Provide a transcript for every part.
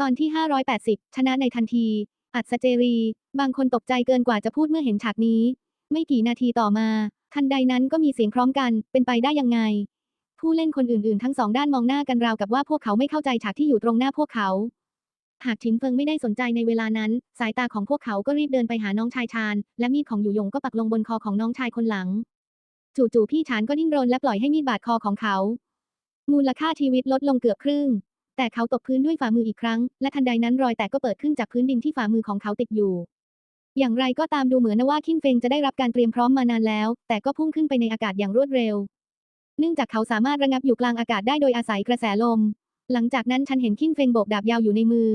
ตอนที่ 580 ชนะในทันที อัศเจรี บางคนตกใจเกินกว่าจะพูดเมื่อเห็นฉากนี้ ไม่กี่นาทีต่อมา ทันใดนั้นก็มีเสียงพร้อมกัน เป็นไปได้ยังไง ผู้เล่นคนอื่นๆ ทั้งสองด้านมองหน้ากันราวกับว่าพวกเขาไม่เข้าใจฉากที่อยู่ตรงหน้าพวกเขา หากฉินเฟิงไม่ได้สนใจในเวลานั้น สายตาของพวกเขาก็รีบเดินไปหาน้องชายชาญและมีดของอยู่ยงก็ปักลงบนคอของน้องชายคนหลัง จู่ๆพี่ชานก็ดิ้นรนและปล่อยให้มีดบาดคอของเขา มูลค่าชีวิตลดลงเกือบครึ่ง แต่เขาตกพื้นด้วยฝ่ามืออีกครั้ง และทันใดนั้นรอยแตกก็เปิดขึ้นจากพื้นดินที่ฝ่ามือของเขาติดอยู่ อย่างไรก็ตามดูเหมือนว่าคินเฟงจะได้รับการเตรียมพร้อมมานานแล้ว แต่ก็พุ่งขึ้นไปในอากาศอย่างรวดเร็ว เนื่องจากเขาสามารถระงับอยู่กลางอากาศได้โดยอาศัยกระแสลม หลังจากนั้นฉันเห็นคินเฟงโบกดาบยาวอยู่ในมือ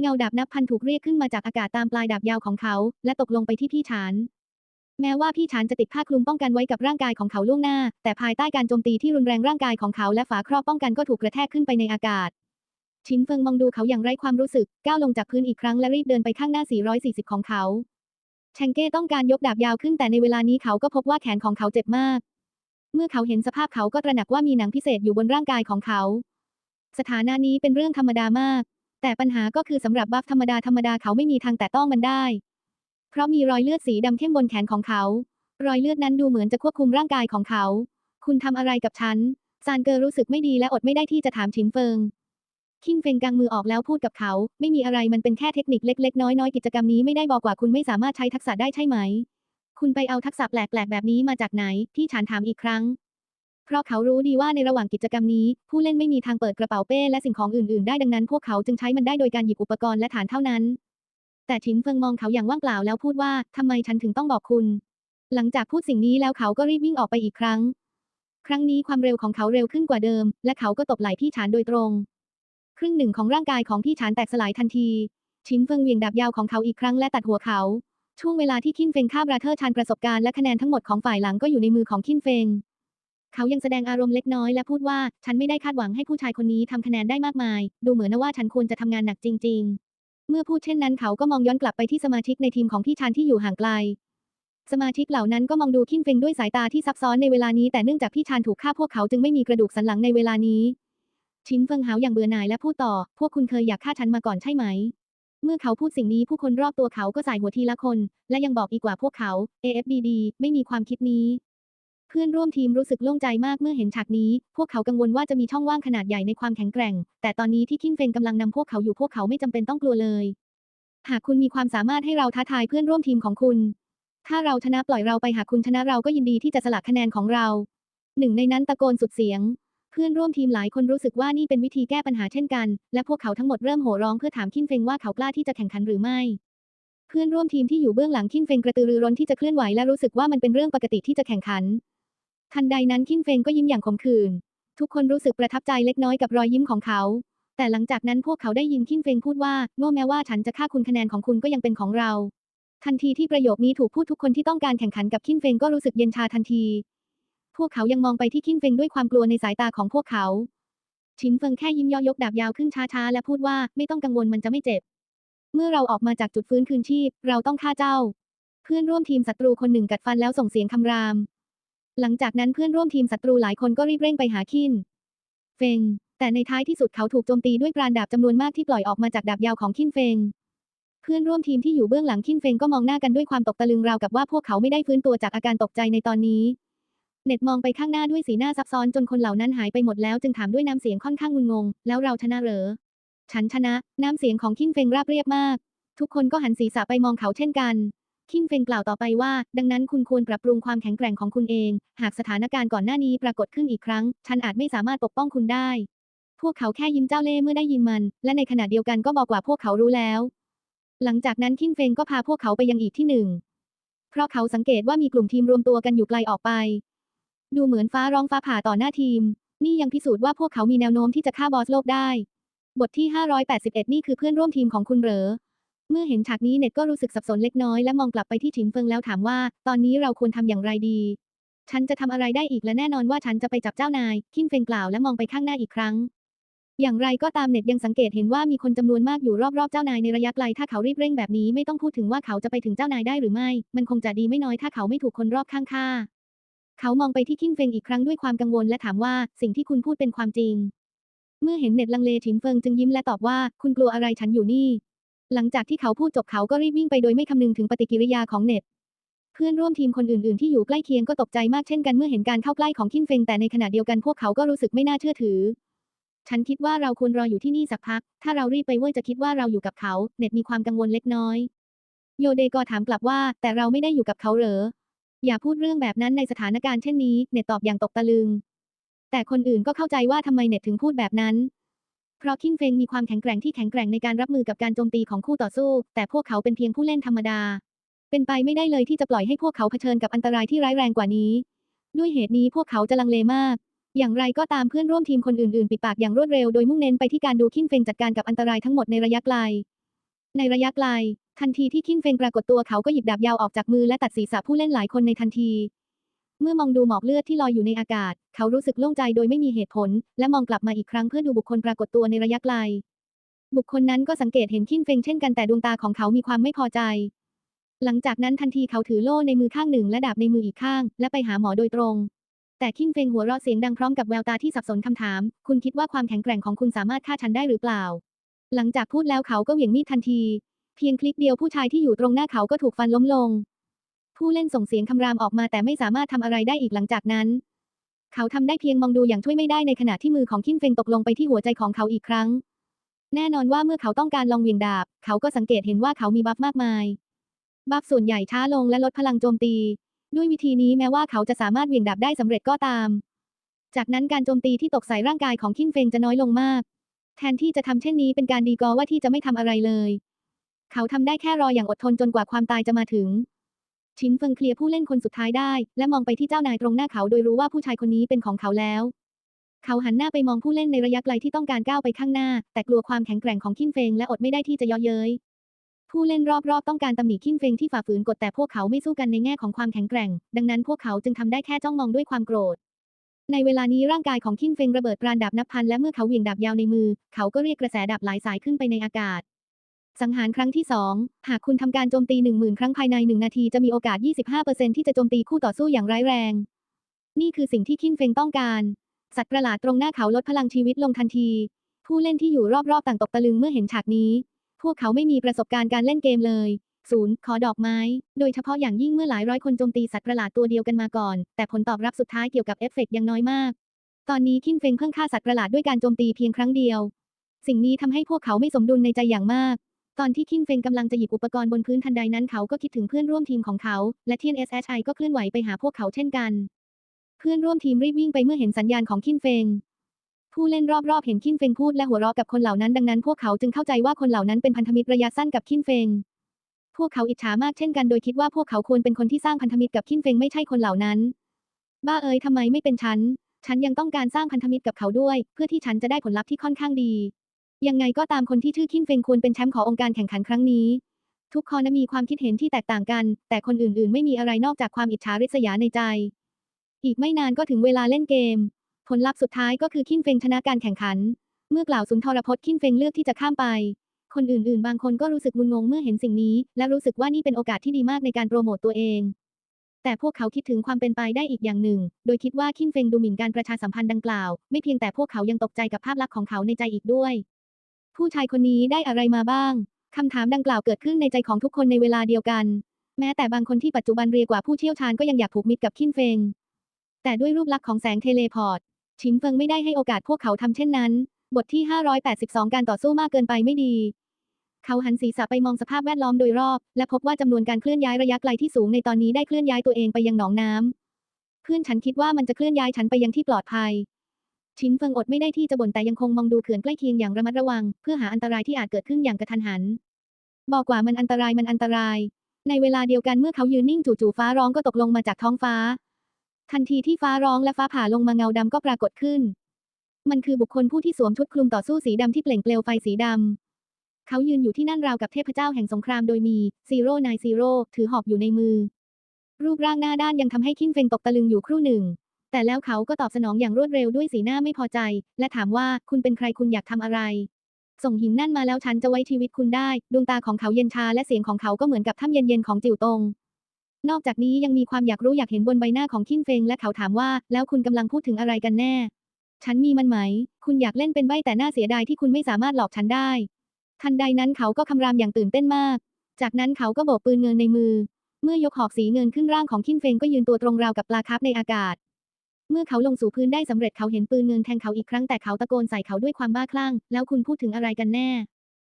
เงาดาบนับพันถูกเรียกขึ้นมาจากอากาศตามปลายดาบยาวของเขา และตกลงไปที่พี่ชาน แม้ว่าพี่ชานจะติดผ้าคลุมป้องกันไว้กับร่างกายของเขาล่วงหน้า แต่ภายใต้การโจมตีที่รุนแรงร่างกายของเขาและฝาครอบป้องกันก็ถูกกระแทกขึ้นไปในอากาศชินเฟิงมองดูเขาอย่างไร้ความรู้สึก ก้าวลงจากพื้นอีกครั้งและรีบเดินไปข้างหน้า 440 ของเขาแชงเก้ต้องการยกดาบยาวขึ้นแต่ในเวลานี้เขาก็พบว่าแขนของเขาเจ็บมาก เมื่อเขาเห็นสภาพเขาก็ตระหนักว่ามีหนังพิเศษอยู่บนร่างกายของเขา สถานะนี้เป็นเรื่องธรรมดามาก แต่ปัญหาก็คือสำหรับบัฟธรรมดาธรรมดาเขาไม่มีทางแตะต้องมันได้ เพราะมีรอยเลือดสีดำเข้มบนแขนของเขา รอยเลือดนั้นดูเหมือนจะควบคุมร่างกายของเขา คุณทำอะไรกับฉัน ซานเกอร์รู้สึกไม่ดีและอดไม่ได้ที่จะถามฉินเฟิง คิงเฟงกังมือออกแล้วพูดกับเขา ไม่มีอะไรมันเป็นแค่เทคนิคเล็ก ๆ น้อยๆกิจกรรมนี้ไม่ได้บอกว่าคุณไม่สามารถใช้ทักษะได้ใช่ไหม คุณไปเอาทักษะแปลกๆแบบนี้มาจากไหนพี่ฉานถามอีกครั้ง เพราะเขารู้ดีว่าในระหว่างกิจกรรมนี้ ผู้เล่นไม่มีทางเปิดกระเป๋าเป้และสิ่งของอื่น ๆ ได้ดังนั้นพวกเขาจึงใช้มันได้โดยการหยิบอุปกรณ์และฐานเท่านั้น แต่ฉินเฟิงมองเขาอย่างว่างเปล่าแล้วพูดว่าทำไมฉันถึงต้องบอกคุณ หลังจากพูดสิ่งนี้แล้วเขาก็รีบวิ่งออกไปอีกครั้ง ครั้งนี้ความเร็วของเขาเร็วขึ้นกว่าเดิม และเขาก็ตบไหล่พี่ฉานโดยตรง ครึ่งหนึ่งของร่างกายของพี่ฉานแตกสลายทันทีชินเฟิงเหวี่ยงดาบยาวของเขาอีกครั้งและตัดหัวเขา ช่วงเวลาที่คินเฟงฆ่าบราเธอร์ชานประสบการณ์และคะแนนทั้งหมดของฝ่ายหลังก็อยู่ในมือของคินเฟงเขายังแสดงอารมณ์เล็กน้อยและพูดว่า ฉันไม่ได้คาดหวังให้ผู้ชายคนนี้ทำคะแนนได้มากมาย ดูเหมือนนะว่าฉันควรจะทำงานหนักจริงๆ เมื่อพูดเช่นนั้นเขาก็มองย้อนกลับไปที่สมาชิกในทีมของพี่ชานที่อยู่ห่างไกล สมาชิกเหล่านั้นก็มองดูคินเฟงด้วยสายตาที่ซับซ้อนในเวลานี้แต่เนื่องจากพี่ชานถูกฆ่าพวกเขาจึงไม่มีกระดูกสันหลังในเวลานี้ชินเฟิงหาวอย่างเบื่อหน่ายและพูดต่อ พวกคุณเคยอยากฆ่าฉันมาก่อนใช่ไหม เมื่อเขาพูดสิ่งนี้ผู้คนรอบตัวเขาก็สายหัวทีละคน และยังบอกอีกว่าพวกเขา AFBD ไม่มีความคิดนี้ เพื่อนร่วมทีมรู้สึกโล่งใจมากเมื่อเห็นฉากนี้ พวกเขากังวลว่าจะมีช่องว่างขนาดใหญ่ในความแข็งแกร่ง แต่ตอนนี้ที่คินเฟงกำลังนำพวกเขาอยู่พวกเขาไม่จำเป็นต้องกลัวเลย หากคุณมีความสามารถให้เราท้าทายเพื่อนร่วมทีมของคุณ ถ้าเราชนะปล่อยเราไปหากคุณชนะเราก็ยินดีที่จะสละคะแนนของเรา หนึ่งในนั้นตะโกนสุดเสียง เพื่อนร่วมทีมหลายคนรู้สึกว่านี่เป็นวิธีแก้ปัญหาเช่นกัน และพวกเขาทั้งหมดเริ่มโห่ร้องเพื่อถามคินเฟงว่าเขากล้าที่จะแข่งขันหรือไม่เพื่อนร่วมทีมที่อยู่เบื้องหลังคินเฟงกระตือรือร้นที่จะเคลื่อนไหวและรู้สึกว่ามันเป็นเรื่องปกติที่จะแข่งขัน ทันใดนั้นคินเฟงก็ยิ้มอย่างขมขื่นทุกคนรู้สึกประทับใจเล็กน้อยกับรอยยิ้มของเขา แต่หลังจากนั้นพวกเขาได้ยินคินเฟงพูดว่าโง่แม้ว่าฉันจะฆ่าคุณคะแนนของคุณก็ยังเป็นของเรา ทันทีที่ประโยคนี้ถูกพูดทุกคนที่ต้องการแข่งขันกับคินเฟงก็รู้สึกเย็นชาทันที พวกเขายังมองไปที่คินเฟงด้วยความกลัวในสายตาของพวกเขาชินเฟิงแค่ยิ้มย่อยกดาบยาวขึ้นช้าๆและพูดว่าไม่ต้องกังวลมันจะไม่เจ็บ เมื่อเราออกมาจากจุดฟื้นคืนชีพ เราต้องฆ่าเจ้า เพื่อนร่วมทีมศัตรูคนหนึ่งกัดฟันแล้วส่งเสียงคำราม หลังจากนั้นเพื่อนร่วมทีมศัตรูหลายคนก็รีบเร่งไปหาคิน เฟง แต่ในท้ายที่สุดเขาถูกโจมตีด้วยกรานดาบจำนวนมากที่ปล่อยออกมาจากดาบยาวของคินเฟง เพื่อนร่วมทีมที่อยู่เบื้องหลังคินเฟงก็มองหน้ากันด้วยความตกตะลึงราวกับว่าพวกเขาไม่ได้ฟื้นตัวจากอาการตกใจในตอนนี้ เน็ตมองไปข้างหน้าด้วยสีหน้าซับซ้อนจนคนเหล่านั้นหายไปหมดแล้วจึงถามด้วยน้ำเสียงค่อนข้างงุนงง แล้วเราชนะเหรอ ฉันชนะ น้ำเสียงของคินเฟงราบเรียบมาก ทุกคนก็หันศีรษะไปมองเขาเช่นกัน คินเฟงกล่าวต่อไปว่า ดังนั้นคุณควรปรับปรุงความแข็งแกร่งของคุณเอง หากสถานการณ์ก่อนหน้านี้ปรากฏขึ้นอีกครั้ง ฉันอาจไม่สามารถปกป้องคุณได้ พวกเขาแค่ยิ้มเจ้าเล่ห์เมื่อได้ยินมัน และในขณะเดียวกันก็บอกว่าพวกเขารู้แล้ว หลังจากนั้นคินเฟงก็พาพวกเขาไปยังอีกที่หนึ่ง เพราะเขาสังเกตว่ามีกลุ่มทีมรวมตัวกันอยู่ไกลออกไป ดูเหมือนฟ้าร้องฟ้าผ่าต่อหน้าทีม นี่ยังพิสูจน์ว่าพวกเขามีแนวโน้มที่จะฆ่าบอสโลกได้ บทที่ 581 นี่คือเพื่อนร่วมทีมของคุณเหรอ เมื่อเห็นฉากนี้เน็ตก็รู้สึกสับสนเล็กน้อยและมองกลับไปที่ฉินเฟิงแล้วถามว่า ตอนนี้เราควรทำอย่างไรดี ฉันจะทำอะไรได้อีกและแน่นอนว่าฉันจะไปจับเจ้านายคินเฟิงกล่าวและมองไปข้างหน้าอีกครั้ง อย่างไรก็ตามเน็ตยังสังเกตเห็นว่ามีคนจำนวนมากอยู่รอบๆเจ้านายในระยะไกลถ้าเขารีบเร่งแบบนี้ไม่ต้องพูดถึงว่าเขาจะไปถึงเจ้านายได้หรือไม่ มันคงจะดีไม่น้อยถ้าเขาไม่ถูกคนรอบข้างฆ่า เขามองไปที่คินเฟงอีกครั้งด้วยความกังวลและถามว่าสิ่งที่คุณพูดเป็นความจริงเมื่อเห็นเน็ตลังเลฉินเฟิงจึงยิ้มและตอบว่า คุณกลัวอะไรฉันอยู่นี่ หลังจากที่เขาพูดจบเขาก็รีบวิ่งไปโดยไม่คำนึงถึงปฏิกิริยาของเน็ต เพื่อนร่วมทีมคนอื่นๆที่อยู่ใกล้เคียงก็ตกใจมากเช่นกันเมื่อเห็นการเข้าใกล้ของคินเฟงแต่ในขณะเดียวกันพวกเขาก็รู้สึกไม่น่าเชื่อถือ ฉันคิดว่าเราควรรออยู่ที่นี่สักพัก ถ้าเรารีบไปเว่ยจะคิดว่าเราอยู่กับเขา เน็ตมีความกังวลเล็กน้อย โยเดก็ถามกลับว่า แต่เราไม่ได้อยู่กับเขาเหรอ อย่าพูดเรื่องแบบนั้นในสถานการณ์เช่นนี้ เน็ตตอบอย่างตกตะลึง แต่คนอื่นก็เข้าใจว่าทำไมเน็ตถึงพูดแบบนั้น เพราะคินเฟงมีความแข็งแกร่งที่แข็งแกร่งในการรับมือกับการโจมตีของคู่ต่อสู้ แต่พวกเขาเป็นเพียงผู้เล่นธรรมดา เป็นไปไม่ได้เลยที่จะปล่อยให้พวกเขาเผชิญกับอันตรายที่ร้ายแรงกว่านี้ ด้วยเหตุนี้พวกเขาจะลังเลมาก อย่างไรก็ตามเพื่อนร่วมทีมคนอื่นๆ ปิดปากอย่างรวดเร็วโดยมุ่งเน้นไปที่การดูคินเฟงจัดการกับอันตรายทั้งหมดในระยะไกล ในระยะไกล ทันทีที่คินเฟงปรากฏตัวเขาก็หยิบดาบยาวออกจากมือและตัดศีรษะผู้เล่นหลายคนในทันที เมื่อมองดูหมอกเลือดที่ลอยอยู่ในอากาศ เขารู้สึกโล่งใจโดยไม่มีเหตุผล และมองกลับมาอีกครั้งเพื่อดูบุคคลปรากฏตัวในระยะไกล บุคคลนั้นก็สังเกตเห็นคินเฟงเช่นกันแต่ดวงตาของเขามีความไม่พอใจ หลังจากนั้นทันทีเขาถือโล่ในมือข้างหนึ่งและดาบในมืออีกข้าง และไปหาหมอโดยตรง แต่คินเฟงหัวเราะเสียงดังพร้อมกับแววตาที่สับสนคำถาม คุณคิดว่าความแข็งแกร่งของคุณสามารถฆ่าฉันได้หรือเปล่า หลังจากพูดแล้วเขาก็เหวี่ยงมีดทันที เพียงคลิกเดียวผู้ชายที่อยู่ตรงหน้าเขาก็ถูกฟันล้มลง ผู้เล่นส่งเสียงคำรามออกมาแต่ไม่สามารถทำอะไรได้อีกหลังจากนั้น เขาทำได้เพียงมองดูอย่างช่วยไม่ได้ในขณะที่มือของคินเฟงตกลงไปที่หัวใจของเขาอีกครั้ง แน่นอนว่าเมื่อเขาต้องการลองเวี่ยงดาบ เขาก็สังเกตเห็นว่าเขามีบัฟมากมาย บัฟส่วนใหญ่ช้าลงและลดพลังโจมตี ด้วยวิธีนี้แม้ว่าเขาจะสามารถเวี่ยงดาบได้สำเร็จก็ตาม จากนั้นการโจมตีที่ตกใส่ร่างกายของคินเฟงจะน้อยลงมาก แทนที่จะทำเช่นนี้เป็นการดีกอว่าที่จะไม่ทำอะไรเลย เขาทำได้แค่รออย่างอดทนจนกว่าความตายจะมาถึง ชินเฟิงเคลียร์ผู้เล่นคนสุดท้ายได้ และมองไปที่เจ้านายตรงหน้าเขาโดยรู้ว่าผู้ชายคนนี้เป็นของเขาแล้ว เขาหันหน้าไปมองผู้เล่นในระยะไกลที่ต้องการก้าวไปข้างหน้า แต่กลัวความแข็งแกร่งของคินเฟงและอดไม่ได้ที่จะเย่อเย้ยผู้เล่นรอบๆต้องการตำหนิคินเฟงที่ฝ่าฝืนกฎแต่พวกเขาไม่สู้กันในแง่ของความแข็งแกร่ง ดังนั้นพวกเขาจึงทำได้แค่จ้องมองด้วยความโกรธ ในเวลานี้ร่างกายของคินเฟงระเบิดปราณดาบนับพันและเมื่อเขาเหวี่ยงดาบยาวในมือ เขาก็เรียกกระแสดาบหลายสายขึ้นไปในอากาศ สังหารครั้งที่ 2 หากคุณทำการโจมตี 10,000 ครั้งภายใน 1 นาทีจะมีโอกาส 25%ที่จะโจมตีคู่ต่อสู้อย่างร้ายแรง นี่คือสิ่งที่คินเฟงต้องการ สัตว์ประหลาดตรงหน้าเขาลดพลังชีวิตลงทันที ผู้เล่นที่อยู่รอบๆต่างตกตะลึงเมื่อเห็นฉากนี้ พวกเขาไม่มีประสบการณ์การเล่นเกมเลย ศูนย์ขอดอกไม้ โดยเฉพาะอย่างยิ่งเมื่อหลายร้อยคนโจมตีสัตว์ประหลาดตัวเดียวกันมาก่อน แต่ผลตอบรับสุดท้ายเกี่ยวกับเอฟเฟกต์ยังน้อยมาก ตอนนี้คินเฟงเพิ่งฆ่าสัตว์ประหลาดด้วยการโจมตีเพียงครั้งเดียว สิ่งนี้ทำให้พวกเขาไม่สมดุลในใจอย่างมาก ตอนที่คินเฟงกำลังจะหยิบอุปกรณ์บนพื้นทันใดนั้นเขาก็คิดถึงเพื่อนร่วมทีมของเขา และเทียน SHI ก็เคลื่อนไหวไปหาพวกเขาเช่นกัน เพื่อนร่วมทีมรีบวิ่งไปเมื่อเห็นสัญญาณของคินเฟงผู้เล่นรอบๆเห็นคินเฟงพูดและหัวเราะกับคนเหล่านั้นดังนั้นพวกเขาจึงเข้าใจว่าคนเหล่านั้นเป็นพันธมิตรระยะสั้นกับคินเฟง พวกเขาอิจฉามากเช่นกันโดยคิดว่าพวกเขาควรเป็นคนที่สร้างพันธมิตรกับคินเฟงไม่ใช่คนเหล่านั้น บ้าเอ๋ยทำไมไม่เป็นฉัน ฉันยังต้องการสร้างพันธมิตรกับเขาด้วย เพื่อที่ฉันจะได้ผลลัพธ์ที่ค่อนข้างดี ยังไงก็ตามคนที่ชื่อคินเฟงควรเป็นแชมป์ขององค์การแข่งขันครั้งนี้ ทุกคนมีความคิดเห็นที่แตกต่างกัน แต่คนอื่นๆ ไม่มีอะไรนอกจากความอิจฉาริษยาในใจ อีกไม่นานก็ถึงเวลาเล่นเกม ผลลัพธ์สุดท้ายก็คือคินเฟงชนะการแข่งขัน เมื่อกล่าวสุนทรพจน์คินเฟงเลือกที่จะข้ามไป คนอื่นๆ บางคนก็รู้สึกงุนงงเมื่อเห็นสิ่งนี้ และรู้สึกว่านี่เป็นโอกาสที่ดีมากในการโปรโมตตัวเองแต่พวกเขาคิดถึงความเป็นไปได้อีกอย่างหนึ่ง โดยคิดว่าคินเฟงดูหมิ่นการประชาสัมพันธ์ดังกล่าว ไม่เพียงแต่พวกเขายังตกใจกับภาพลักษณ์ของเขาในใจอีกด้วย ผู้ชายคนนี้ได้อะไรมาบ้าง คำถามดังกล่าวเกิดขึ้นในใจของทุกคนในเวลาเดียวกัน แม้แต่บางคนที่ปัจจุบันเรียกว่าผู้เชี่ยวชาญก็ยังอยากผูกมิตรกับคินเฟง แต่ด้วยรูปลักษณ์ของแสงเทเลพอร์ต ชินเฟิงไม่ได้ให้โอกาสพวกเขาทำเช่นนั้น บทที่ 582 การต่อสู้มากเกินไปไม่ดี เขาหันศีรษะไปมองสภาพแวดล้อมโดยรอบ และพบว่าจำนวนการเคลื่อนย้ายระยะไกลที่สูงในตอนนี้ได้เคลื่อนย้ายตัวเองไปยังหนองน้ำเพื่อนฉันคิดว่ามันจะเคลื่อนย้ายฉันไปยังที่ปลอดภัย ชินเฟิงอดไม่ได้ที่จะบ่นแต่ยังคงมองดูเขื่อนใกล้เคียงอย่างระมัดระวัง เพื่อหาอันตรายที่อาจเกิดขึ้นอย่างกระทันหัน บอกว่ามันอันตรายมันอันตราย ในเวลาเดียวกันเมื่อเขายืนนิ่งจู่ๆฟ้าร้องก็ตกลงมาจากท้องฟ้า ทันทีที่ฟ้าร้องและฟ้าผ่าลงมาเงาดำก็ปรากฏขึ้น มันคือบุคคลผู้ที่สวมชุดคลุมต่อสู้สีดำที่เปล่งเปลวไฟสีดำเขายืนอยู่ที่นั่นราวกับเทพเจ้าแห่งสงครามโดยมีซีโร่นายซีโร่ถือหอกอยู่ในมือ รูปร่างหน้าด้านยังทำให้คินเฟงตกตะลึงอยู่ครู่หนึ่ง แต่แล้วเขาก็ตอบสนองอย่างรวดเร็วด้วยสีหน้าไม่พอใจ และถามว่าคุณเป็นใครคุณอยากทำอะไร ส่งหินนั่นมาแล้วฉันจะไว้ชีวิตคุณได้ ดวงตาของเขาเย็นชาและเสียงของเขาก็เหมือนกับถ้ำเย็นๆของจิ๋วตง นอกจากนี้ยังมีความอยากรู้อยากเห็นบนใบหน้าของคินเฟงและเขาถามว่า แล้วคุณกำลังพูดถึงอะไรกันแน่ ฉันมีมันไหม คุณอยากเล่นเป็นใบแต่น่าเสียดายที่คุณไม่สามารถหลอกฉันได้ ทันใดนั้นเขาก็คำรามอย่างตื่นเต้นมาก จากนั้นเขาก็โบกปืนเงินในมือ เมื่อยกหอกสีเงินขึ้นร่างของคินเฟงก็ยืนตัวตรงราวกับปลาคาร์ฟในอากาศ เมื่อเขาลงสู่พื้นได้สำเร็จเขาเห็นปืนเงินแทงเขาอีกครั้งแต่เขาตะโกนใส่เขาด้วยความบ้าคลั่ง แล้วคุณพูดถึงอะไรกันแน่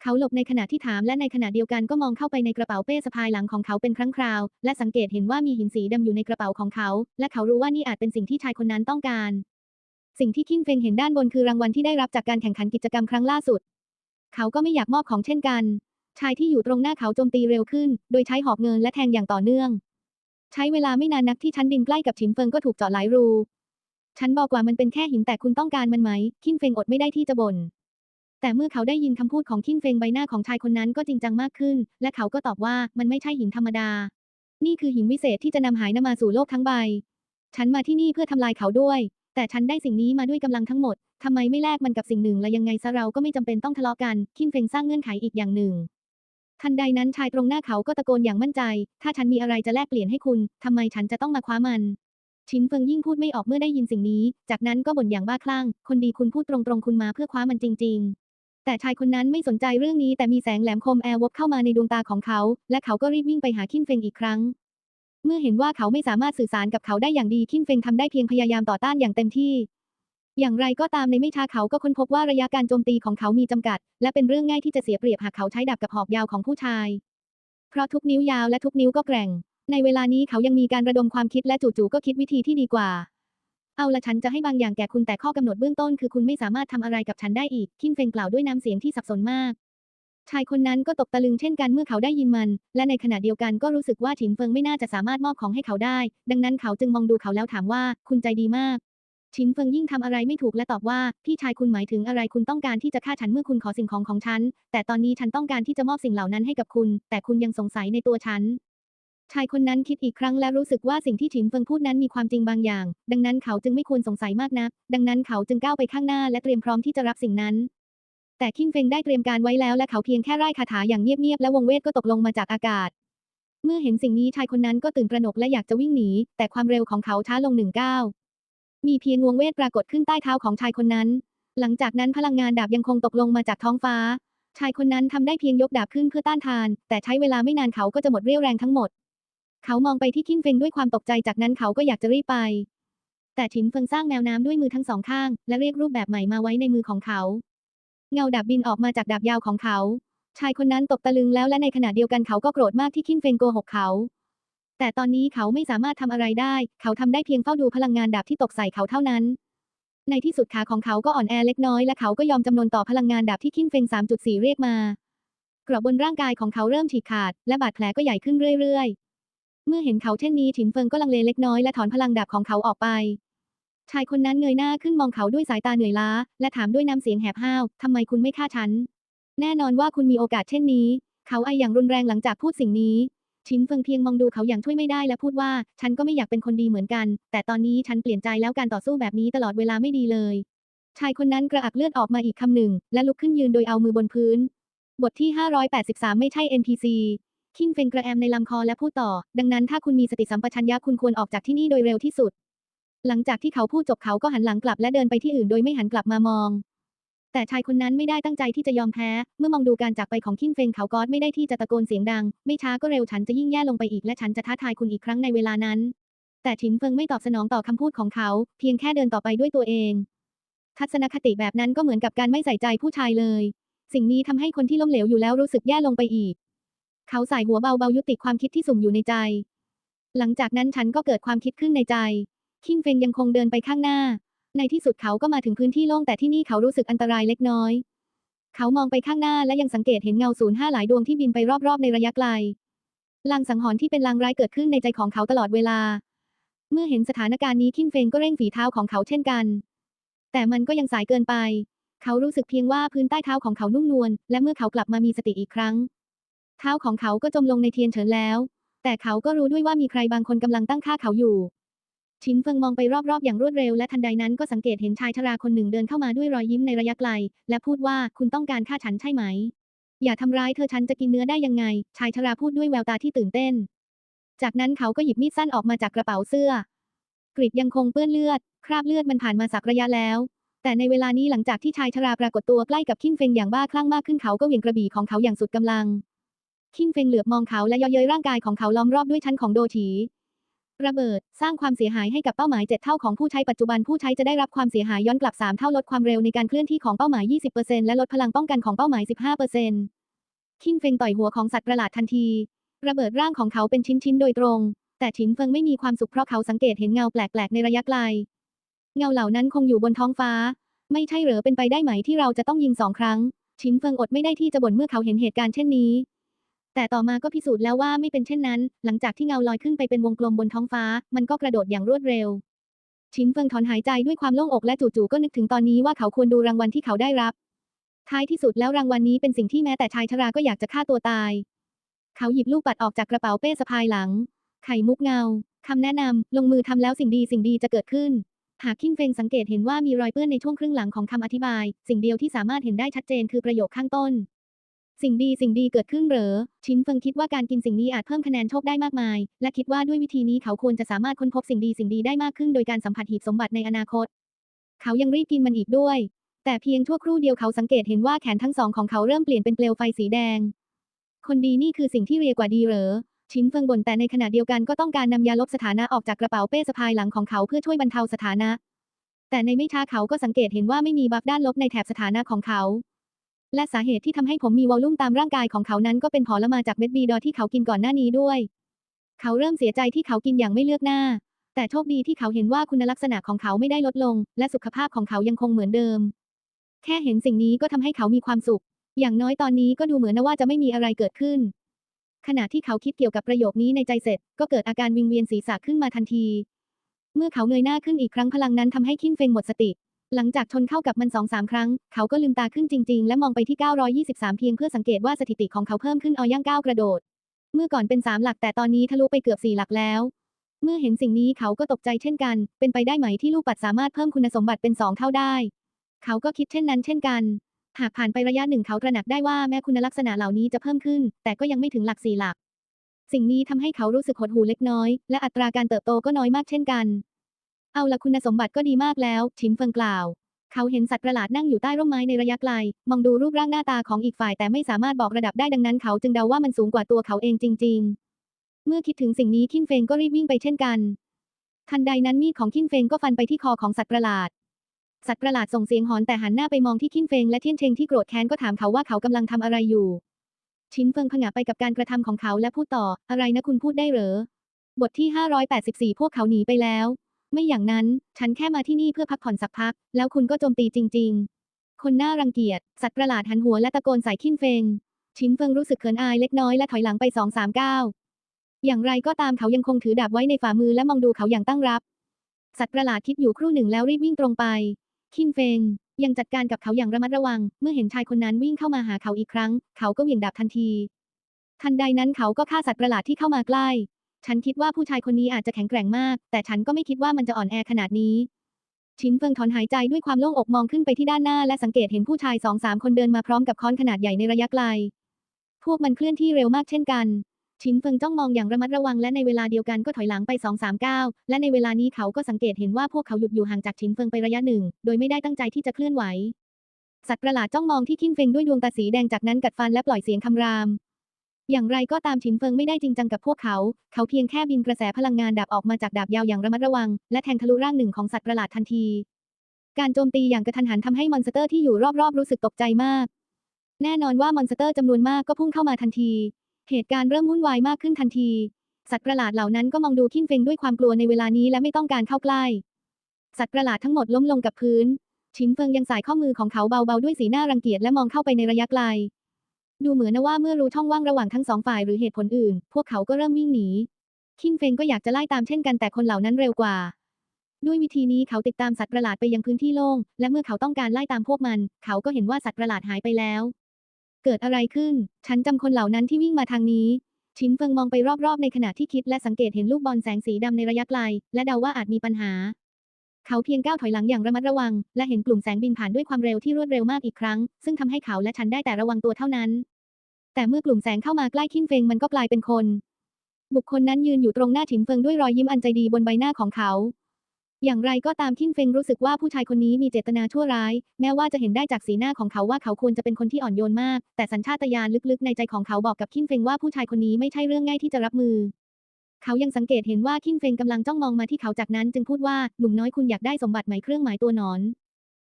เขาหลบในขณะที่ถามและในขณะเดียวกันก็มองเข้าไปในกระเป๋าเป้สะพายหลังของเขาเป็นครั้งคราว และสังเกตเห็นว่ามีหินสีดำอยู่ในกระเป๋าของเขา และเขารู้ว่านี่อาจเป็นสิ่งที่ชายคนนั้นต้องการ สิ่งที่คินเฟงเห็นด้านบนคือรางวัลที่ได้รับจากการแข่งขันกิจกรรมครั้งล่าสุด เขาก็ไม่อยากมอบของเช่นกัน ชายที่อยู่ตรงหน้าเขาโจมตีเร็วขึ้น โดยใช้หอกเงินและแทงอย่างต่อเนื่อง ใช้เวลาไม่นานนักที่ชั้นดินใกล้กับฉินเฟิงก็ถูกเจาะหลายรู ฉันบอกว่ามันเป็นแค่หินแต่คุณต้องการมันไหมคินเฟงอดไม่ได้ที่จะบ่นแต่เมื่อเขาได้ยินคำพูดของคินเฟงใบหน้าของชายคนนั้นก็จริงจังมากขึ้น และเขาก็ตอบว่ามันไม่ใช่หินธรรมดา นี่คือหินวิเศษที่จะนำหายนำมาสู่โลกทั้งใบ ฉันมาที่นี่เพื่อทำลายเขาด้วย แต่ฉันได้สิ่งนี้มาด้วยกำลังทั้งหมดทำไมไม่แลกมันกับสิ่งหนึ่งและยังไงซะเราก็ไม่จำเป็นต้องทะเลาะกันคินเฟงสร้างเงื่อนไขอีกอย่างหนึ่งทันใดนั้นชายตรงหน้าเขาก็ตะโกนอย่างมั่นใจ ถ้าฉันมีอะไรจะแลกเปลี่ยนให้คุณ ทำไมฉันจะต้องมาคว้ามัน ชินเฟิงยิ่งพูดไม่ออกเมื่อได้ยินสิ่งนี้ จากนั้นก็บ่นอย่างบ้าคลั่ง คนดีคุณพูดตรงๆคุณมาเพื่อคว้ามันจริง ๆ แต่ชายคนนั้นไม่สนใจเรื่องนี้แต่มีแสงแหลมคมแอร์วบเข้ามาในดวงตาของเขา และเขาก็รีบวิ่งไปหาคินเฟิงอีกครั้ง เมื่อเห็นว่าเขาไม่สามารถสื่อสารกับเขาได้อย่างดีคินเฟิงทำได้เพียงพยายามต่อต้านอย่างเต็มที่ อย่างไรก็ตามในไม่ช้าเขาก็ค้นพบว่าระยะการโจมตีของเขามีจำกัด และเป็นเรื่องง่ายที่จะเสียเปรียบหากเขาใช้ดาบกับหอกยาวของผู้ชาย เพราะทุกนิ้วยาวและทุกนิ้วก็แกร่ง ในเวลานี้เขายังมีการระดมความคิดและจู่ๆก็คิดวิธีที่ดีกว่า เอาละฉันจะให้บางอย่างแก่คุณแต่ข้อกำหนดเบื้องต้นคือคุณไม่สามารถทำอะไรกับฉันได้อีก คินเฟงกล่าวด้วยน้ำเสียงที่สับสนมาก ชายคนนั้นก็ตกตะลึงเช่นกันเมื่อเขาได้ยินมัน และในขณะเดียวกันก็รู้สึกว่าฉินเฟิงไม่น่าจะสามารถมอบของให้เขาได้ ดังนั้นเขาจึงมองดูเขาแล้วถามว่า คุณใจดีมากฉินเฟิงยิ่งทำอะไรไม่ถูกและตอบว่า พี่ชายคุณหมายถึงอะไรคุณต้องการที่จะฆ่าฉันเมื่อคุณขอสิ่งของของฉัน แต่ตอนนี้ฉันต้องการที่จะมอบสิ่งเหล่านั้นให้กับคุณ แต่คุณยังสงสัยในตัวฉัน ชายคนนั้นคิดอีกครั้งและรู้สึกว่าสิ่งที่ฉินเฟิงพูดนั้นมีความจริงบางอย่าง ดังนั้นเขาจึงไม่ควรสงสัยมากนัก ดังนั้นเขาจึงก้าวไปข้างหน้าและเตรียมพร้อมที่จะรับสิ่งนั้น แต่คินเฟงได้เตรียมการไว้แล้วและเขาเพียงแค่ไร้คาถาอย่างเงียบๆและวงเวทก็ตกลงมาจากอากาศ เมื่อเห็นสิ่งนี้ชายคนนั้นก็ตื่นตระหนกและอยากจะวิ่งหนี แต่ความเร็วของเขาช้าลงหนึ่งก้าว มีเพียงวงเวทปรากฏขึ้นใต้เท้าของชายคนนั้น หลังจากนั้นพลังงานดาบยังคงตกลงมาจากท้องฟ้า ชายคนนั้นทำได้เพียงยกดาบขึ้นเพื่อต้านทาน แต่ใช้เวลาไม่นานเขาก็จะหมดเรี่ยวแรงทั้งหมด เขามองไปที่คินเฟงด้วยความตกใจจากนั้นเขาก็อยากจะรีบไป แต่ฉินเฟิงสร้างแมวน้ำด้วยมือทั้งสองข้าง และเรียกรูปแบบใหม่มาไว้ในมือของเขา เงาดาบบินออกมาจากดาบยาวของเขา ชายคนนั้นตกตะลึงแล้วและในขณะเดียวกันเขาก็โกรธมากที่คินเฟงโกหกเขา แต่ตอนนี้เขาไม่สามารถทำอะไรได้ เขาทำได้เพียงเฝ้าดูพลังงานดาบที่ตกใส่เขาเท่านั้น ในที่สุดขาของเขาก็อ่อนแอเล็กน้อยและเขาก็ยอมจำนนต่อพลังงานดาบที่คินเฟง3.4 เรียกมากรอบบนร่างกายของเขาเริ่มฉีกขาด และบาดแผลก็ใหญ่ขึ้นเรื่อยๆ เมื่อเห็นเขาเช่นนี้ฉินเฟิงก็ลังเลเล็กน้อยและถอนพลังดาบของเขาออกไป ชายคนนั้นเงยหน้าขึ้นมองเขาด้วยสายตาเหนื่อยล้า และถามด้วยน้ำเสียงแหบห้าวทำไมคุณไม่ฆ่าฉัน แน่นอนว่าคุณมีโอกาสเช่นนี้ เขาไออย่างรุนแรงหลังจากพูดสิ่งนี้ชินเฟิงเพียงมองดูเขาอย่างช่วยไม่ได้และพูดว่า ฉันก็ไม่อยากเป็นคนดีเหมือนกัน แต่ตอนนี้ฉันเปลี่ยนใจแล้วการต่อสู้แบบนี้ตลอดเวลาไม่ดีเลย ชายคนนั้นกระอักเลือดออกมาอีกคำหนึ่ง และลุกขึ้นยืนโดยเอามือบนพื้น บทที่ 583 ไม่ใช่ NPC คิงเฟงกระแอมในลำคอและพูดต่อ ดังนั้นถ้าคุณมีสติสัมปชัญญะคุณควรออกจากที่นี่โดยเร็วที่สุด หลังจากที่เขาพูดจบเขาก็หันหลังกลับและเดินไปที่อื่นโดยไม่หันกลับมามอง แต่ชายคนนั้นไม่ได้ตั้งใจที่จะยอมแพ้ เมื่อมองดูการจากไปของคิงเฟงเขาก็ไม่ได้ที่จะตะโกนเสียงดัง ไม่ช้าก็เร็วฉันจะยิ่งแย่ลงไปอีกและฉันจะท้าทายคุณอีกครั้งในเวลานั้น แต่ฉินเฟิงไม่ตอบสนองต่อคำพูดของเขา เพียงแค่เดินต่อไปด้วยตัวเอง ทัศนคติแบบนั้นก็เหมือนกับการไม่ใส่ใจผู้ชายเลย สิ่งนี้ทำให้คนที่ล้มเหลวอยู่แล้วรู้สึกแย่ลงไปอีก เขาใส่หัวเบาๆยุติความคิดที่สุ่มอยู่ในใจ หลังจากนั้นฉันก็เกิดความคิดขึ้นในใจ คิงเฟงยังคงเดินไปข้างหน้า ในที่สุดเขาก็มาถึงพื้นที่โล่งแต่ที่นี่เขารู้สึกอันตรายเล็กน้อย เขามองไปข้างหน้าและยังสังเกตเห็นเงาศูนย์ห้าหลายดวงที่บินไปรอบๆในระยะไกล ลางสังหรณ์ที่เป็นลางร้ายเกิดขึ้นในใจของเขาตลอดเวลา เมื่อเห็นสถานการณ์นี้คิงเฟงก็เร่งฝีเท้าของเขาเช่นกัน แต่มันก็ยังสายเกินไป เขารู้สึกเพียงว่าพื้นใต้เท้าของเขานุ่มนวลและเมื่อเขากลับมามีสติอีกครั้ง ท้าของเขาก็จมลงในเทียนเฉินแล้ว แต่เขาก็รู้ด้วยว่ามีใครบางคนกำลังตั้งค่าเขาอยู่ ชินเฟิงมองไปรอบๆ อย่างรวดเร็วและทันใดนั้นก็สังเกตเห็นชายชราคนหนึ่งเดินเข้ามาด้วยรอยยิ้มในระยะไกล และพูดว่าคุณต้องการฆ่าฉันใช่ไหม อย่าทำร้ายเธอฉันจะกินเนื้อได้ยังไง ชายชราพูดด้วยแววตาที่ตื่นเต้น จากนั้นเขาก็หยิบมีดสั้นออกมาจากกระเป๋าเสื้อ กริดยังคงเปื้อนเลือด คราบเลือดมันผ่านมาสักระยะแล้วแต่ในเวลานี้หลังจากที่ชายชราปรากฏตัวใกล้กับคินเฟงอย่างบ้าคลั่งมากขึ้นเขาก็เหวี่ยงกระบี่ของเขาอย่างสุดกำลัง คินเฟงเหลือบมองเขาและเย่อเย้ยร่างกายของเขาล้อมรอบด้วยชั้นของโดฉีระเบิด สร้างความเสียหายให้กับเป้าหมาย 7 เท่าของผู้ใช้ปัจจุบันผู้ใช้จะได้รับความเสียหายย้อนกลับ 3 เท่าลดความเร็วในการเคลื่อนที่ของเป้าหมาย 20%และลดพลังป้องกันของเป้าหมาย 15%คินเฟงต่อยหัวของสัตว์ประหลาดทันที ระเบิดร่างของเขาเป็นชิ้นๆโดยตรง แต่ฉินเฟิงไม่มีความสุขเพราะเขาสังเกตเห็นเงาแปลกๆในระยะไกล เงาเหล่านั้นคงอยู่บนท้องฟ้า ไม่ใช่เหรอเป็นไปได้ไหมที่เราจะต้องยิงสองครั้งฉินเฟิงอดไม่ได้ที่จะบ่นเมื่อเขาเห็นเหตุการณ์เช่นนี้ แต่ต่อมาก็พิสูจน์แล้วว่าไม่เป็นเช่นนั้น หลังจากที่เงาลอยขึ้นไปเป็นวงกลมบนท้องฟ้า มันก็กระโดดอย่างรวดเร็วฉินเฟิงถอนหายใจด้วยความโล่งอกและจู่ๆก็นึกถึงตอนนี้ว่าเขาควรดูรางวัลที่เขาได้รับ ท้ายที่สุดแล้วรางวัลนี้เป็นสิ่งที่แม้แต่ชายชราก็อยากจะฆ่าตัวตาย เขาหยิบลูกปัดออกจากกระเป๋าเป้สะพายหลัง ไข่มุกเงาคำแนะนำลงมือทำแล้วสิ่งดีสิ่งดีจะเกิดขึ้นหากคิงเฟงสังเกตเห็นว่ามีรอยเปื้อนในช่วงครึ่งหลังของคำอธิบาย สิ่งเดียวที่สามารถเห็นได้ชัดเจนคือประโยคข้างต้น สิ่งดีสิ่งดีเกิดขึ้นเหรอ ชินเฟิงคิดว่าการกินสิ่งนี้อาจเพิ่มคะแนนโชคได้มากมาย และคิดว่าด้วยวิธีนี้เขาควรจะสามารถค้นพบสิ่งดีสิ่งดีได้มากขึ้นโดยการสัมผัสหีบสมบัติในอนาคต เขายังรีบกินมันอีกด้วย แต่เพียงชั่วครู่เดียวเขาสังเกตเห็นว่าแขนทั้งสองของเขาเริ่มเปลี่ยนเป็นเปลวไฟสีแดง คนดีนี่คือสิ่งที่เรียกว่าดีเหรอ ชินเฟิงบ่นแต่ในขณะเดียวกันก็ต้องการนำยาลบสถานะออกจากกระเป๋าเป้สะพายหลังของเขาเพื่อช่วยบรรเทาสถานะ แต่ในไม่ช้าเขาก็สังเกตเห็นว่าไม่มีบัฟด้านลบในแถบสถานะของเขา และสาเหตุที่ทำให้ผมมีวอลลุ่มตามร่างกายของเขานั้นก็เป็นผลมาจากเม็ดบีดอที่เขากินก่อนหน้านี้ด้วย เขาเริ่มเสียใจที่เขากินอย่างไม่เลือกหน้า แต่โชคดีที่เขาเห็นว่าคุณลักษณะของเขาไม่ได้ลดลง และสุขภาพของเขายังคงเหมือนเดิม แค่เห็นสิ่งนี้ก็ทำให้เขามีความสุข อย่างน้อยตอนนี้ก็ดูเหมือนนะว่าจะไม่มีอะไรเกิดขึ้น ขณะที่เขาคิดเกี่ยวกับประโยคนี้ในใจเสร็จ ก็เกิดอาการวิงเวียนศีรษะขึ้นมาทันที เมื่อเขาเงยหน้าขึ้นอีกครั้งพลังนั้นทำให้คิงเฟงหมดสติ หลังจากชนเข้ากับมันสองสามครั้ง เขาก็ลืมตาขึ้นจริง ๆ และมองไปที่ 923 เพียงเพื่อสังเกตว่าสถิติของเขาเพิ่มขึ้นเอย่างก้าวกระโดด เมื่อก่อนเป็น3หลักแต่ตอนนี้ทะลุไปเกือบ4หลักแล้ว เมื่อเห็นสิ่งนี้เขาก็ตกใจเช่นกัน เป็นไปได้ไหมที่ลูกปัดสามารถเพิ่มคุณสมบัติเป็น2เท่าได้ เขาก็คิดเช่นนั้นเช่นกัน หากผ่านไประยะหนึ่งเขาตระหนักได้ว่าแม้คุณลักษณะเหล่านี้จะเพิ่มขึ้น แต่ก็ยังไม่ถึงหลักสี่หลัก สิ่งนี้ทำให้เขารู้สึกหดหู่เล็กน้อย และอัตราการเติบโตก็น้อยมากเช่นกัน เอาละคุณสมบัติก็ดีมากแล้ว ชินเฟิงกล่าว เขาเห็นสัตว์ประหลาดนั่งอยู่ใต้ร่มไม้ในระยะไกล มองดูรูปร่างหน้าตาของอีกฝ่ายแต่ไม่สามารถบอกระดับได้ดังนั้นเขาจึงเดาว่ามันสูงกว่าตัวเขาเองจริง ๆ เมื่อคิดถึงสิ่งนี้คินเฟงก็รีบวิ่งไปเช่นกัน ทันใดนั้นมีดของคินเฟงก็ฟันไปที่คอของสัตว์ประหลาด สัตว์ประหลาดส่งเสียงหอนแต่หันหน้าไปมองที่คินเฟงและเทียนเชงที่โกรธแค้นก็ถามเขาว่าเขากำลังทำอะไรอยู่ ชินเฟิงผงะไปกับการกระทำของเขาและพูดต่อ อะไรนะคุณพูดได้เหรอบทที่584พวกเขาหนีไปแล้ว ไม่อย่างนั้น ฉันแค่มาที่นี่เพื่อพักผ่อนสักพัก แล้วคุณก็โจมตีจริง ๆ คนน่ารังเกียจ สัตว์ประหลาดหันหัวและตะโกนใส่คินเฟง ชินเฟิงรู้สึกเขินอายเล็กน้อยและถอยหลังไปสองสามก้าว อย่างไรก็ตามเขายังคงถือดาบไว้ในฝ่ามือและมองดูเขาอย่างตั้งรับ สัตว์ประหลาดคิดอยู่ครู่หนึ่งแล้วรีบวิ่งตรงไป คินเฟงยังจัดการกับเขาอย่างระมัดระวัง เมื่อเห็นชายคนนั้นวิ่งเข้ามาหาเขาอีกครั้ง เขาก็เหวี่ยงดาบทันที ทันใดนั้นเขาก็ฆ่าสัตว์ประหลาดที่เข้ามาใกล้ ฉันคิดว่าผู้ชายคนนี้อาจจะแข็งแกร่งมาก แต่ฉันก็ไม่คิดว่ามันจะอ่อนแอขนาดนี้ ชินเฟิงถอนหายใจด้วยความโล่งอกมองขึ้นไปที่ด้านหน้าและสังเกตเห็นผู้ชายสองสามคนเดินมาพร้อมกับค้อนขนาดใหญ่ในระยะไกล พวกมันเคลื่อนที่เร็วมากเช่นกัน ชินเฟิงจ้องมองอย่างระมัดระวังและในเวลาเดียวกันก็ถอยหลังไปสองสามก้าวและในเวลานี้เขาก็สังเกตเห็นว่าพวกเขาหยุดอยู่ห่างจากชินเฟิงไประยะหนึ่ง โดยไม่ได้ตั้งใจที่จะเคลื่อนไหวสัตว์ประหลาดจ้องมองที่คินเฟิงด้วยดวงตาสีแดงจากนั้นกัดฟันและปล่อยเสียงคำราม อย่างไรก็ตามชินเฟิงไม่ได้จริงจังกับพวกเขา เขาเพียงแค่บินกระแสพลังงานดาบออกมาจากดาบยาวอย่างระมัดระวัง และแทงทะลุร่างหนึ่งของสัตว์ประหลาดทันที การโจมตีอย่างกระทันหันทำให้มอนสเตอร์ที่อยู่รอบๆรู้สึกตกใจมาก แน่นอนว่ามอนสเตอร์จำนวนมากก็พุ่งเข้ามาทันที เหตุการณ์เริ่มวุ่นวายมากขึ้นทันที สัตว์ประหลาดเหล่านั้นก็มองดูคินเฟงด้วยความกลัวในเวลานี้และไม่ต้องการเข้าใกล้ สัตว์ประหลาดทั้งหมดล้มลงกับพื้นชินเฟิงยังสายข้อมือของเขาเบาๆด้วยสีหน้ารังเกียจและมองเข้าไปในระยะไกล ดูเหมือนนะว่าเมื่อรู้ช่องว่างระหว่างทั้งสองฝ่ายหรือเหตุผลอื่น พวกเขาก็เริ่มวิ่งหนี คินเฟงก็อยากจะไล่ตามเช่นกันแต่คนเหล่านั้นเร็วกว่า ด้วยวิธีนี้เขาติดตามสัตว์ประหลาดไปยังพื้นที่โล่ง และเมื่อเขาต้องการไล่ตามพวกมัน เขาก็เห็นว่าสัตว์ประหลาดหายไปแล้ว เกิดอะไรขึ้น ฉันจำคนเหล่านั้นที่วิ่งมาทางนี้ ชินเฟิงมองไปรอบๆ ในขณะที่คิดและสังเกตเห็นลูกบอลแสงสีดำในระยะไกล และเดาว่าอาจมีปัญหา เขาเพียงก้าวถอยหลังอย่างระมัดระวัง และเห็นกลุ่มแสงบินผ่านด้วยความเร็วที่รวดเร็วมากอีกครั้ง ซึ่งทำให้เขาและฉันได้แต่ระวังตัวเท่านั้น แต่เมื่อกลุ่มแสงเข้ามาใกล้คินเฟงมันก็กลายเป็นคน บุคคลนั้นยืนอยู่ตรงหน้าฉินเฟิงด้วยรอยยิ้มอันใจดีบนใบหน้าของเขา อย่างไรก็ตามคินเฟงรู้สึกว่าผู้ชายคนนี้มีเจตนาชั่วร้าย แม้ว่าจะเห็นได้จากสีหน้าของเขาว่าเขาควรจะเป็นคนที่อ่อนโยนมาก แต่สัญชาตญาณลึกๆในใจของเขาบอกกับคินเฟงว่าผู้ชายคนนี้ไม่ใช่เรื่องง่ายที่จะรับมือ เขายังสังเกตเห็นว่าคินเฟงกำลังจ้องมองมาที่เขาจากนั้นจึงพูดว่าหนุ่มน้อยคุณอยากได้สมบัติไหมเครื่องหมายตัวหนอน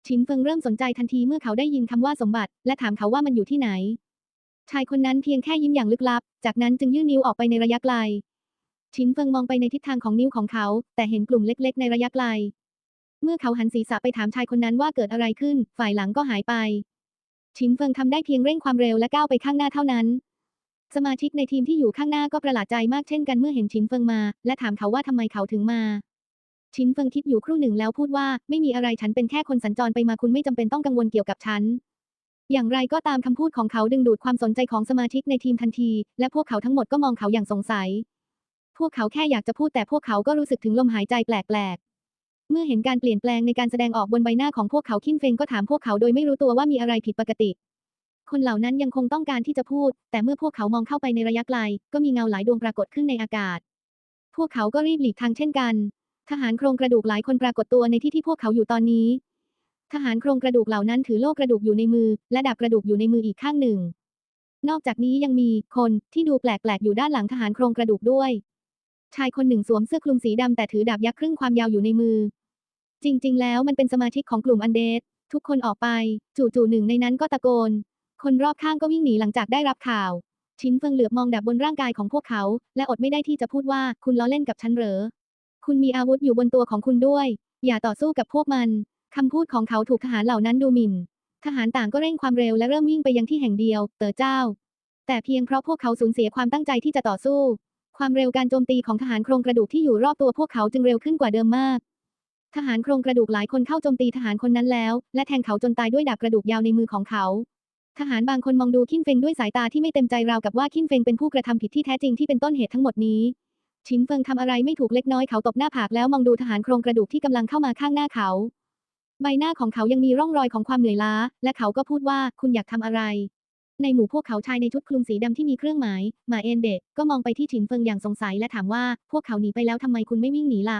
ชินเฟิงเริ่มสนใจทันทีเมื่อเขาได้ยินคำว่าสมบัติ และถามเขาว่ามันอยู่ที่ไหน ชายคนนั้นเพียงแค่ยิ้มอย่างลึกลับ จากนั้นจึงยื่นนิ้วออกไปในระยะไกล ชินเฟิงมองไปในทิศทางของนิ้วของเขา แต่เห็นกลุ่มเล็ก ๆ ในระยะไกล เมื่อเขาหันศีรษะไปถามชายคนนั้นว่าเกิดอะไรขึ้น ฝ่ายหลังก็หายไป ชินเฟิงทำได้เพียงเร่งความเร็วและก้าวไปข้างหน้าเท่านั้น สมาชิกในทีมที่อยู่ข้างหน้าก็ประหลาดใจมากเช่นกันเมื่อเห็นชินเฟิงมา และถามเขาว่าทำไมเขาถึงมาชินเฟิงคิดอยู่ครู่หนึ่งแล้วพูดว่า ไม่มีอะไรฉันเป็นแค่คนสัญจรไปมาคุณไม่จำเป็นต้องกังวลเกี่ยวกับฉัน อย่างไรก็ตามคำพูดของเขาดึงดูดความสนใจของสมาชิกในทีมทันที และพวกเขาทั้งหมดก็มองเขาอย่างสงสัย พวกเขาแค่อยากจะพูดแต่พวกเขาก็รู้สึกถึงลมหายใจแปลกๆ เมื่อเห็นการเปลี่ยนแปลงในการแสดงออกบนใบหน้าของพวกเขาคินเฟงก็ถามพวกเขาโดยไม่รู้ตัวว่ามีอะไรผิดปกติ คนเหล่านั้นยังคงต้องการที่จะพูด แต่เมื่อพวกเขามองเข้าไปในระยะไกล ก็มีเงาหลายดวงปรากฏขึ้นในอากาศ พวกเขาก็รีบหลีกทางเช่นกัน ทหารโครงกระดูกหลายคนปรากฏตัวในที่ที่พวกเขาอยู่ตอนนี้ ทหารโครงกระดูกเหล่านั้นถือโล่กระดูกอยู่ในมือ และดาบกระดูกอยู่ในมืออีกข้างหนึ่ง นอกจากนี้ยังมีคนที่ดูแปลกๆอยู่ด้านหลังทหารโครงกระดูกด้วย ชายคนหนึ่งสวมเสื้อคลุมสีดำแต่ถือดาบยักษ์ครึ่งความยาวอยู่ในมือ จริง ๆ แล้วมันเป็นสมาชิกของกลุ่มอันเดดทุกคนออกไป จู่ๆหนึ่งในนั้นก็ตะโกน คนรอบข้างก็วิ่งหนีหลังจากได้รับข่าว ชินเฟิงเหลือบมองดาบบนร่างกายของพวกเขา และอดไม่ได้ที่จะพูดว่าคุณล้อเล่นกับฉันเหรอ คุณมีอาวุธอยู่บนตัวของคุณด้วย อย่าต่อสู้กับพวกมัน คำพูดของเขาถูกทหารเหล่านั้นดูหมิ่น ทหารต่างก็เร่งความเร็วและเริ่มวิ่งไปยังที่แห่งเดียว เต๋อเจ้า แต่เพียงเพราะพวกเขาสูญเสียความตั้งใจที่จะต่อสู้ ความเร็วการโจมตีของทหารโครงกระดูกที่อยู่รอบตัวพวกเขาจึงเร็วขึ้นกว่าเดิมมาก ทหารโครงกระดูกหลายคนเข้าโจมตีทหารคนนั้นแล้ว และแทงเขาจนตายด้วยดาบกระดูกยาวในมือของเขา ทหารบางคนมองดูคินเฟงด้วยสายตาที่ไม่เต็มใจราวกับว่าคินเฟงเป็นผู้กระทำผิดที่แท้จริงที่เป็นต้นเหตุทั้งหมดนี้ชินเฟิงทำอะไรไม่ถูกเล็กน้อยเขาตบหน้าผากแล้วมองดูทหารโครงกระดูกที่กำลังเข้ามาข้างหน้าเขา ใบหน้าของเขายังมีร่องรอยของความเหนื่อยล้า และเขาก็พูดว่าคุณอยากทำอะไร ในหมู่พวกเขาชายในชุดคลุมสีดำที่มีเครื่องหมาย มาเอนเดะก็มองไปที่ถินเฟิงอย่างสงสัยและถามว่า พวกเขาหนีไปแล้วทำไมคุณไม่วิ่งหนีล่ะ